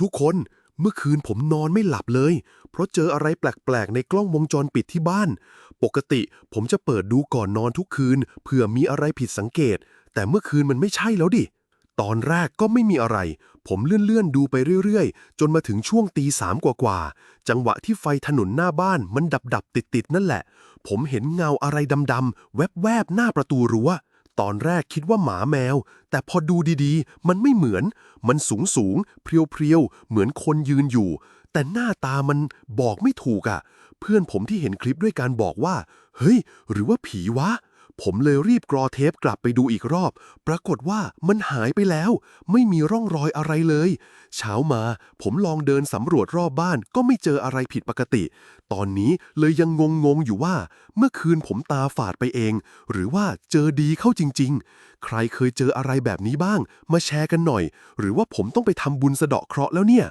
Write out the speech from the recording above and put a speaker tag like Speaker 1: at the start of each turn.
Speaker 1: ทุกคนเมื่อคืนผมนอนไม่หลับเลย เพราะเจออะไรแปลกๆ ในกล้องวงจรปิดที่บ้าน ปกติผมจะเปิดดูก่อนนอนทุกคืนเผื่อมีอะไรผิดสังเกต แต่เมื่อคืนมันไม่ใช่แล้วดิ ตอนแรกก็ไม่มีอะไร ผมเลื่อนๆดูไปเรื่อยๆ จนมาถึงช่วงตีสามกว่าๆ จังหวะที่ไฟถนนหน้าบ้านมันดับๆติดๆนั่นแหละ ผมเห็นเงาอะไรดำๆแวบๆหน้าประตูรั้ว ตอนแรกคิดว่าหมาแมว แต่พอดูดีๆ มันไม่เหมือน มันสูงสูงเพรียวๆ เหมือนคนยืนอยู่ แต่หน้าตามันบอกไม่ถูกอะ่ะ เพื่อนผมที่เห็นคลิปด้วยการบอกว่า เฮ้ย หรือว่าผีวะ ผมเลยรีบกรอเทปกลับไปดูอีกรอบ ปรากฏว่ามันหายไปแล้ว ไม่มีร่องรอยอะไรเลย เช้ามาผมลองเดินสำรวจรอบบ้านก็ไม่เจออะไรผิดปกติ ตอนนี้เลยยังงงๆอยู่ว่า เมื่อคืนผมตาฝาดไปเอง หรือว่าเจอดีเข้าจริง ๆ ใครเคยเจออะไรแบบนี้บ้าง มาแชร์กันหน่อย หรือว่าผมต้องไปทำบุญสะเดาะเคราะห์แล้วเนี่ย